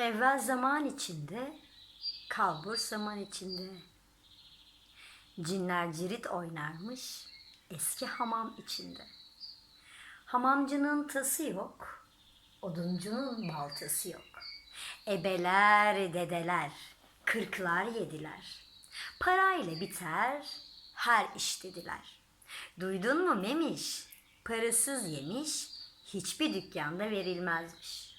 Evvel zaman içinde, kalbur zaman içinde. Cinler cirit oynarmış eski hamam içinde. Hamamcının tası yok, oduncunun baltası yok. Ebeler, dedeler, kırklar yediler. Parayla biter her iş dediler. Duydun mu Memiş? Parasız yemiş, hiçbir dükkanda verilmezmiş.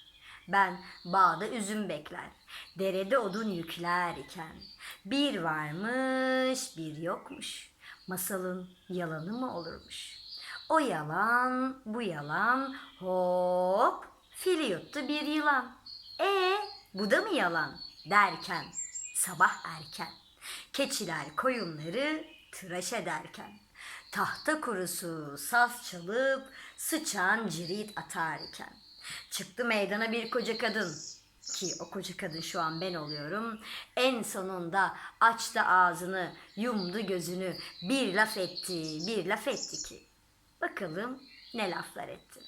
Ben bağda üzüm bekler, derede odun yükler iken bir varmış bir yokmuş. Masalın yalanı mı olurmuş? O yalan, bu yalan, hop fili yuttu bir yılan. E bu da mı yalan derken sabah erken keçiler koyunları tıraş ederken tahta kurusu saz çalıp sıçan cirit atarken çıktı meydana bir koca kadın ki o koca kadın şu an ben oluyorum. En sonunda açtı ağzını, yumdu gözünü, bir laf etti, bir laf etti ki. Bakalım ne laflar etti.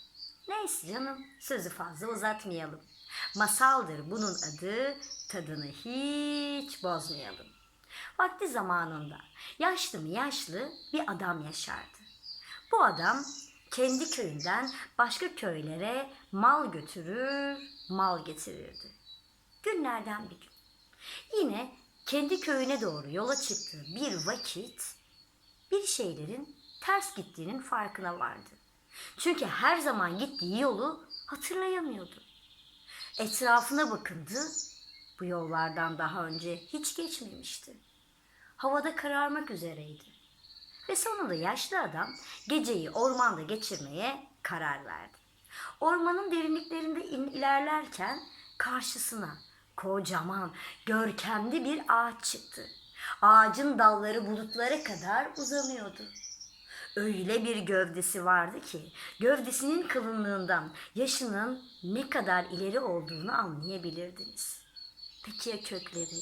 Neyse canım, sözü fazla uzatmayalım. Masaldır bunun adı, tadını hiç bozmayalım. Vakti zamanında yaşlı mı yaşlı bir adam yaşardı. Bu adam kendi köyünden başka köylere mal götürür, mal getirirdi. Günlerden bir gün. Yine kendi köyüne doğru yola çıktığı bir vakit bir şeylerin ters gittiğinin farkına vardı. Çünkü her zaman gittiği yolu hatırlayamıyordu. Etrafına bakındı. Bu yollardan daha önce hiç geçmemişti. Havada kararmak üzereydi. Ve sonunda yaşlı adam geceyi ormanda geçirmeye karar verdi. Ormanın derinliklerinde in- ilerlerken karşısına kocaman, görkemli bir ağaç çıktı. Ağacın dalları bulutlara kadar uzanıyordu. Öyle bir gövdesi vardı ki gövdesinin kalınlığından yaşının ne kadar ileri olduğunu anlayabilirdiniz. Peki ya kökleri?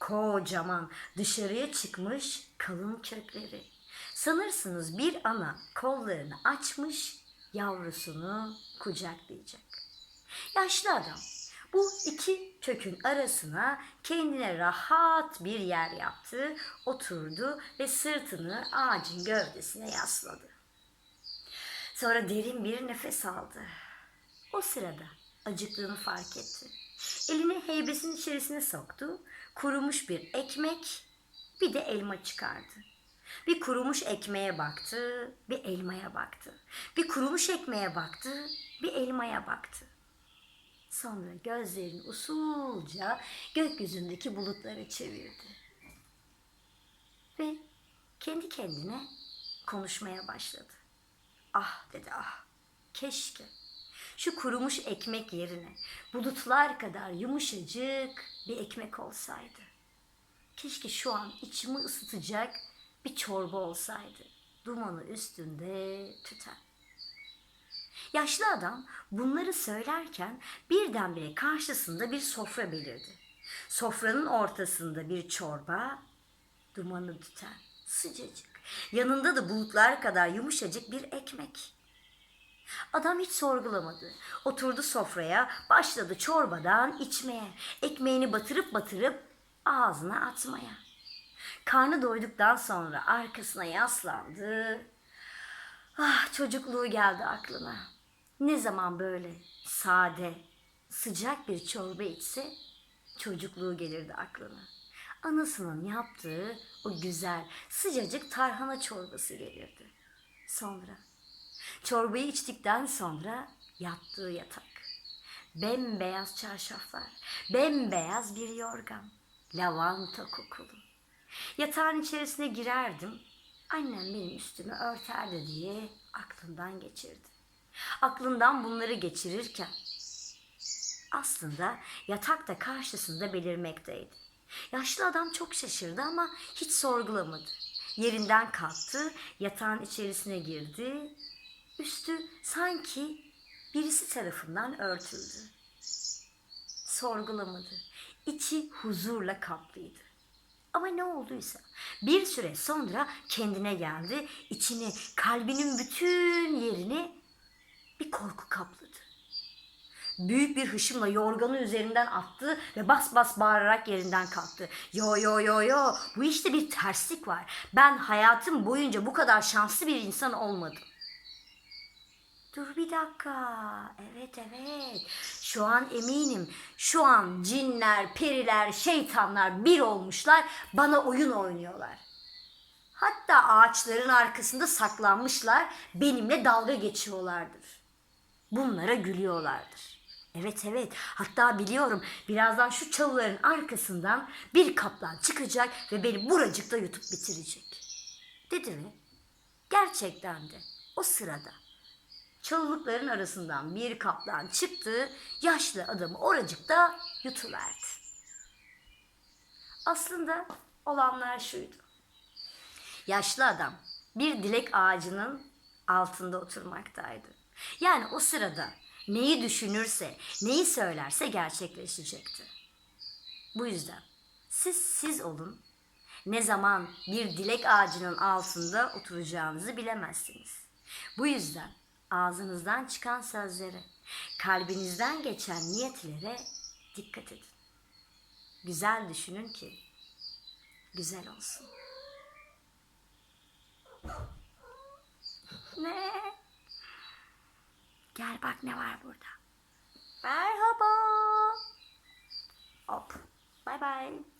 Kocaman dışarıya çıkmış kalın kökleri. Sanırsınız bir ana kollarını açmış yavrusunu kucaklayacak. Yaşlı adam bu iki kökün arasına kendine rahat bir yer yaptı, oturdu ve sırtını ağacın gövdesine yasladı. Sonra derin bir nefes aldı. O sırada acıktığını fark etti. Elini heybesinin içerisine soktu. Kurumuş bir ekmek, bir de elma çıkardı. Bir kurumuş ekmeğe baktı, bir elmaya baktı. Bir kurumuş ekmeğe baktı, bir elmaya baktı. Sonra gözlerini usulca gökyüzündeki bulutlara çevirdi. Ve kendi kendine konuşmaya başladı. Ah dedi ah. Keşke şu kurumuş ekmek yerine bulutlar kadar yumuşacık bir ekmek olsaydı. Keşke şu an içimi ısıtacak bir çorba olsaydı. Dumanı üstünde tüten. Yaşlı adam bunları söylerken birdenbire karşısında bir sofra belirdi. Sofranın ortasında bir çorba, dumanı tüten, sıcacık. Yanında da bulutlar kadar yumuşacık bir ekmek. Adam hiç sorgulamadı. Oturdu sofraya, başladı çorbadan içmeye. Ekmeğini batırıp batırıp ağzına atmaya. Karnı doyduktan sonra arkasına yaslandı. Ah çocukluğu geldi aklına. Ne zaman böyle sade, sıcak bir çorba içse çocukluğu gelirdi aklına. Anasının yaptığı o güzel, sıcacık tarhana çorbası gelirdi. Sonra çorbayı içtikten sonra yattığı yatak. Bembeyaz çarşaflar, bembeyaz bir yorgan, lavanta kokulu. Yatağın içerisine girerdim. Annem benim üstümü örterdi diye aklından geçirdi. Aklından bunları geçirirken aslında yatak da karşısında belirmekteydi. Yaşlı adam çok şaşırdı ama hiç sorgulamadı. Yerinden kalktı, yatağın içerisine girdi. Üstü sanki birisi tarafından örtüldü. Sorgulamadı. İçi huzurla kaplıydı. Ama ne olduysa bir süre sonra kendine geldi. İçini, kalbinin bütün yerini bir korku kapladı. büyük bir hışımla yorganı üzerinden attı ve bas bas bağırarak yerinden kalktı. Yo yo yo yo bu işte bir terslik var. Ben hayatım boyunca bu kadar şanslı bir insan olmadım. Dur bir dakika. Evet evet. Şu an eminim. Şu an cinler, periler, şeytanlar bir olmuşlar. Bana oyun oynuyorlar. Hatta ağaçların arkasında saklanmışlar. Benimle dalga geçiyorlardır. Bunlara gülüyorlardır. Evet evet. Hatta biliyorum birazdan şu çalıların arkasından bir kaplan çıkacak ve beni buracıkta yutup bitirecek. Dedi mi? Gerçekten de o sırada çalılıkların arasından bir kaplan çıktı, yaşlı adamı oracıkta yutuverdi. Aslında olanlar şuydu. Yaşlı adam bir dilek ağacının altında oturmaktaydı. Yani o sırada neyi düşünürse, neyi söylerse gerçekleşecekti. Bu yüzden siz siz olun. Ne zaman bir dilek ağacının altında oturacağınızı bilemezsiniz. Bu yüzden ağzınızdan çıkan sözlere, kalbinizden geçen niyetlere dikkat edin. Güzel düşünün ki güzel olsun. Ne? Gel bak ne var burada. Merhaba. Hop. Bye bye.